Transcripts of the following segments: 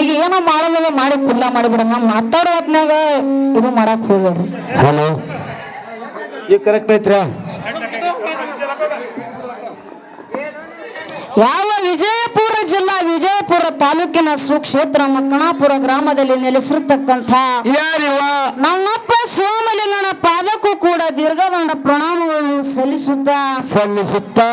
ಈಗ ಏನೋ ಮಾಡೋದ ಮಾಡಿ ಕುಲ್ಲ ಮಾಡಿಬಿಡಮ್ಮ. ಮಾತಾಡೋ ಹೊತ್ನಾಗ ಇದು ಮಾಡಕ್ ಹೋಗ್ರಿ ಹಲೋ ಈಗ ಕರೆಕ್ಟ್ ಐತ್ರ ಯಾವ ವಿಜಯಪುರ ಜಿಲ್ಲಾ ವಿಜಯಪುರ ತಾಲೂಕಿನ ಸುಕ್ಷೇತ್ರ ಮಕ್ಕಣಾಪುರ ಗ್ರಾಮದಲ್ಲಿ ನೆಲೆಸಿರ್ತಕ್ಕಂಥ ಯಾರಿವ? ನನ್ನಪ್ಪ ಸೋಮಲಿಂಗನ ಕೂಡ ದೀರ್ಘದಂಡ ಪ್ರಣಾಮಗಳನ್ನು ಸಲ್ಲಿಸುತ್ತಾ ಸಲ್ಲಿಸುತ್ತಾ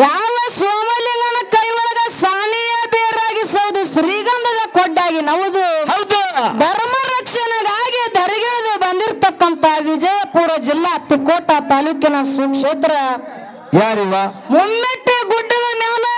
ಯಾವ ಸೋಮಲಿಂಗನ ಕೈ ಒಳಗ ಸಾನಿಯ ಬೇರಾಗಿ ಸೌದು ಶ್ರೀಗಂಧದ ಕೊಡ್ಡಾಗಿ ನವದು. ಹೌದು. ಧರ್ಮ ರಕ್ಷಣೆಗಾಗಿ ಧರಿಗೆದು ಬಂದಿರತಕ್ಕಂತ ವಿಜಯಪುರ ಜಿಲ್ಲಾ ತಿಕೋಟ ತಾಲೂಕಿನ ಸುಕ್ಷೇತ್ರ. ಯಾರಿವ? ಮುಮ್ಮೆಟ್ಟಿ ಗುಡ್ಡದ ಮೇಲೆ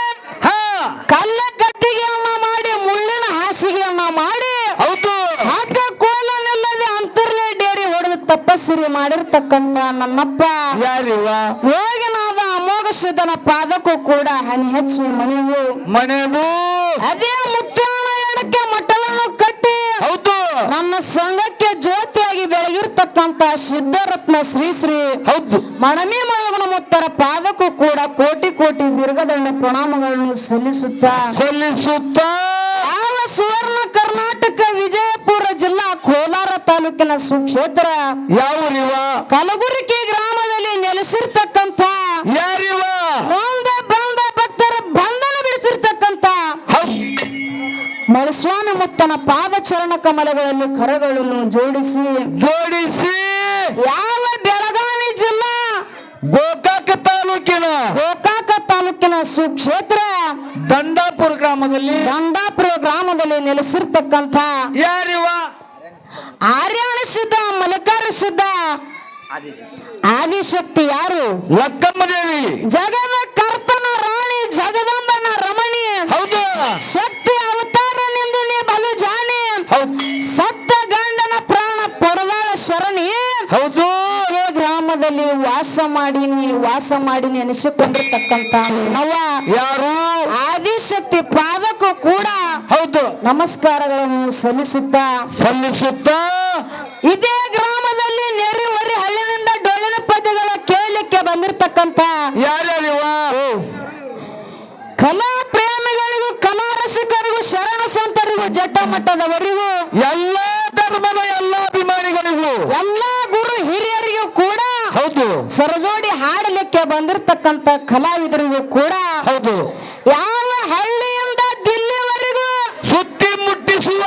ತಪಸ್ಸಿರಿ ಮಾಡಿರ್ತಕ್ಕಂತ ನನ್ನಪ್ಪ ಯಾರಿವ ಯೋಗನಾದ ಅಮೋಘ ಶುದ್ಧನ ಪಾದಕ್ಕೂ ಕೂಡ ಹನಿ ಹಚ್ಚಿ ಮನೆಯು. ಮನೆಯದು? ಅದೇ ಮುತ್ತಾನ ಎಡಕ್ಕೆ ಮಠವನ್ನು ಕಟ್ಟಿ ಹೌದು. ನನ್ನ ಸಂಘಕ್ಕೆ ಜ್ಯೋತಿಯಾಗಿ ಬೆಳಗಿರ್ತಕ್ಕಂತ ಸಿದ್ಧರತ್ನ ಶ್ರೀ ಶ್ರೀ ಹೌದು. ಮಣಮಿ ಮಳಗನ ಮುತ್ತರ ಪಾದಕ್ಕೂ ಕೂಡ ಕೋಟಿ ಕೋಟಿ ದೀರ್ಘದಂಡ ಪ್ರಣಾಮಗಳನ್ನು ಸಲ್ಲಿಸುತ್ತಾ. ಸಲ್ಲಿಸುತ್ತ. ಯಾವ ಸುವರ್ಣ ಕರ್ನಾಟಕ ವಿಜಯಪುರ ಜಿಲ್ಲಾ ಕೋಲಾರ ತಾಲೂಕಿನ ಸುಕ್ಷೇತ್ರ ಯಾವೂರಿವ? ಕಲಬುರಗಿ ಗ್ರಾಮದಲ್ಲಿ ನೆಲೆಸಿರ್ತಕ್ಕಂತ ಯಾರಿವ? ಬಂದ ಭಕ್ತರ ಬಂಧನ ಮಳಸ್ವಾಮಿ ಮುತ್ತನ ಪಾದಚರಣ ಕಮಲಗಳಲ್ಲಿ ಕರಗಳನ್ನು ಜೋಡಿಸಿ ಜೋಡಿಸಿ ಯಾವ ಬೆಳಗಾವಿ ಜಿಲ್ಲಾ? ಗೋಕಾಕ ತಾಲೂಕಿನ ಗೋಕಾಕ ತಾಲೂಕಿನ ಸುಕ್ಷೇತ್ರ ದಂಡಾಪುರ ಗ್ರಾಮದಲ್ಲಿ ದಂಡಾಪುರ ಗ್ರಾಮದಲ್ಲಿ ನೆಲೆಸಿರ್ತಕ್ಕಂಥ ಯಾರಿವ? ಆರ್ಯಾಣ ಸಿದ್ಧ ಮಲಕಾರ ಸಿದ್ಧ ಆದಿಶಕ್ತಿ ಯಾರು? ಲಕ್ಕಮ್ಮ ದೇವಿ ಜಗದ ಕರ್ತನ ರಾಣಿ ಜಗದಂಬನ ರಮಣಿ. ಹೌದು. ಶಕ್ತಿ ಅವತಾರ ನಿಂದು ನೀ ಬಲು ಜಾಣಿ. ಸತ್ತ ಗಂಡನ ಪ್ರಾಣ ಪಡೆದಾಳ ಶರಣಿ ಹೌದು. ಗ್ರಾಮದಲ್ಲಿ ವಾಸ ಮಾಡಿನಿ ವಾಸ ಮಾಡೀನಿ ಅನಿಸಿಕೊಂಡಿರ್ತಕ್ಕಂತ ಅವ ಯಾರು? ಆದಿಶಕ್ತಿ ಪಾದಕ್ಕೂ ಕೂಡ ಹೌದು. ನಮಸ್ಕಾರಗಳನ್ನು ಸಲ್ಲಿಸುತ್ತಾ ಸಲ್ಲಿಸುತ್ತಾ? ಇದೇ ಗ್ರಾಮದಲ್ಲಿ ನೆರೆಹೊರೆ ಹಳ್ಳಿನಿಂದ ಡೊಳ್ಳಿನ ಪದ್ಯಗಳ ಕೇಳಲಿಕ್ಕೆ ಬಂದಿರತಕ್ಕಂತ ಯಾರ್ಯಾರಿವ? ಕಲಾ ಪ್ರೇಮಿಗಳಿಗೂ ಕಲಾ ರಸಿಕರಿಗೂ ಶರಣ ಸಂತರಿಗೂ ಜಟ್ಟ ಮಟ್ಟದವರಿಗೂ ಎಲ್ಲ ಧರ್ಮದ ಎಲ್ಲ ಅಭಿಮಾನಿಗಳಿಗೂ. ಎಲ್ಲಾ ಗುರು ಹಿರಿಯರಿಗೂ ಕೂಡ ಹೌದು ಸರಜೋಡಿ ಹಾಡಲಿಕ್ಕೆ ಬಂದಿರತಕ್ಕಂತ ಕಲಾವಿದರಿಗೂ ಕೂಡ ಹೌದು. ಯಾವ ಹಳ್ಳಿಯಿಂದ ದಿಲ್ಲಿವರೆಗೂ ಸುತ್ತಿ ಮುಟ್ಟಿಸುವ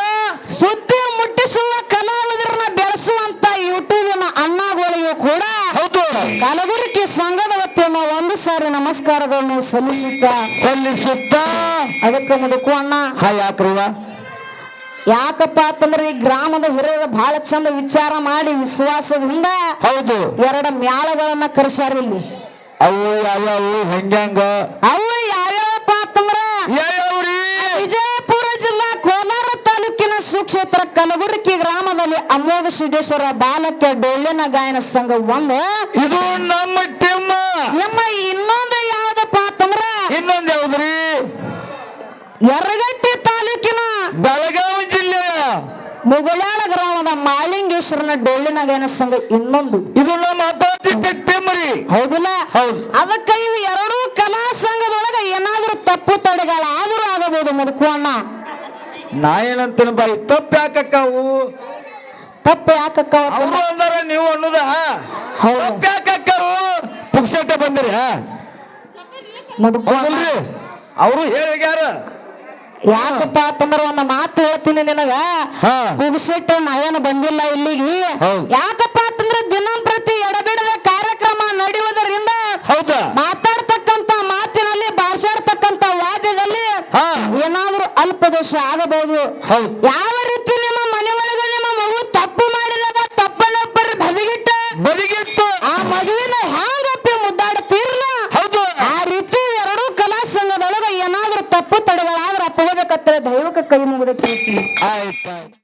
ಸುದ್ದಿ ಮುಟ್ಟಿಸುವ ಕಲಾವಿದರನ್ನ ಬೆಳೆಸುವಂತ ಯೂಟ್ಯೂಬಿನ ಅಣ್ಣಗಳಿಗೂ ಕೂಡ ಹೌದು. ಕಲಬುರಗಿ ಸಂಘದ ವತಿಯಿಂದ ಒಂದು ಸಾರಿ ನಮಸ್ಕಾರಗಳನ್ನು ಸಲ್ಲಿಸುತ್ತಾ ಸಲ್ಲಿಸುತ್ತಾ. ಅದಕ್ಕೆ ಮುದುಕು ಅಣ್ಣ. ಹಾಯ್ ಯಾಕ್ರಿವ ಯಾಕಪ್ಪ ಅಂತಂದ್ರೆ ಈ ಗ್ರಾಮದ ಹಿರಿಯರ ಬಹಳ ಚಂದ ವಿಚಾರ ಮಾಡಿ ವಿಶ್ವಾಸದಿಂದ ಹೌದು. ಎರಡು ಮ್ಯಾಳಗಳನ್ನ ಕರೆಸ್ಯಾರ ಇಲ್ಲಿ. ಅವು ಯಾವ್ಯಾವು? ಹೆಂಗ್ಯಾಂಗ? ಅವು ಯಾವ್ಯಾವಪ್ಪ ಅಂತಂದ್ರ ವಿಜಯಪುರ ಜಿಲ್ಲಾ ಕೋಲಾರ ತಾಲೂಕಿನ ಸುಕ್ಷೇತ್ರ ಕಲಬುರಗಿ ಗ್ರಾಮದಲ್ಲಿ ಅಮೋಘ ಸಿದ್ದೇಶ್ವರ ಬಾಲಕ ಡೊಳ್ಳಿನ ಗಾಯನ ಸಂಘ ಒಂದು. ಇದು ನಮ್ಮ ಟಿಮ್ಮ ನಿಮ್ಮ ಇನ್ನೊಂದು ಯಾವ್ದಪ್ಪ ಅಂತಂದ್ರ ಇನ್ನೊಂದು ಯಾವ್ದ್ರಿ? ಯರಗಟ್ಟಿ ತಾಲೂಕಿನ ಜಿಲ್ಲೆಯ ಮುಗಳಾಳ ಗ್ರಾಮದ ಮಾಳಿಂಗೇಶ್ವರನ ಡೊಳ್ಳಿನ ಗಾಯನ ಸಂಘ? ಇನ್ನೊಂದು. ಇದು ನಮ್ಮ ಅಪಾತಿಕ ಹೌದಲ್ಲ ಹೌದಿಲ್ಲ? ಹೌದು. ಅದಕ್ಕೆ ಇವು ಎರಡೂ ಕಲಾ ಸಂಘದೊಳಗ ಏನಾದ್ರೂ ತಪ್ಪು ತಡೆಗಳಾದ್ರೂ ಆಗಬಹುದು ಮುದುಕುವಣ್ಣ. ನಾ ಏನಂತೀನಿ ಬಾಯಿ ತಪ್ಪು ಯಾಕಕ್ಕಾವು ತಪ್ಪು ಯಾಕಕ್ಕ ಅವರು ಅಂದಾರ ನೀವು ಅನ್ನೋದ? ತಪ್ಪು ಯಾಕಕ್ಕಾವು ಪುಕ್ಸಟ್ಟೆ ಬಂದಿರಿ ಹೌದಲ್ರಿ ಅವರು ಹೇಳ್ಯಾರ ಯಾಕಪ್ಪ ಅಂತಂದ್ರೆ ಒಂದು ಮಾತು ಹೇಳ್ತೀನಿ ನಿನಗ? ಹಾ. ಪುಗ್ಸೆಟ್ಟು ನಾವೇನು ಬಂದಿಲ್ಲ ಇಲ್ಲಿಗೆ. ಯಾಕಪ್ಪ ಅಂತಂದ್ರೆ ದಿನಂಪ್ರತಿ ಎಡಬಿಡದ ಕಾರ್ಯಕ್ರಮ ನಡೆಯುವುದರಿಂದ ಹೌದಾ? ಮಾತಾಡ್ತಕ್ಕಂತ ಮಾತಿನಲ್ಲಿ ಭಾಷಾಡ್ತಕ್ಕಂತ ವಾದ್ಯದಲ್ಲಿ ಏನಾದ್ರೂ ಏನಾದ್ರೂ ಅಲ್ಪದೋಷ ಆಗಬಹುದು. ಹೌದು. ಯಾವ ರೀತಿ ನಿಮ್ಮ ಮನೆ ಒಳಗೆ ನಿಮ್ಮ ಮಗು ತಪ್ಪು ಮಾಡಿದಾಗ ತಪ್ಪನ್ನ ಬರೀ ಬದಿಗಿಟ್ಟ ಬದಿಗಿಟ್ಟು ಆ ಮಗುವಿನ ಕೈ ಮುಗಿದ ಕೇಳ್ತೀನಿ ಆಯ್ತು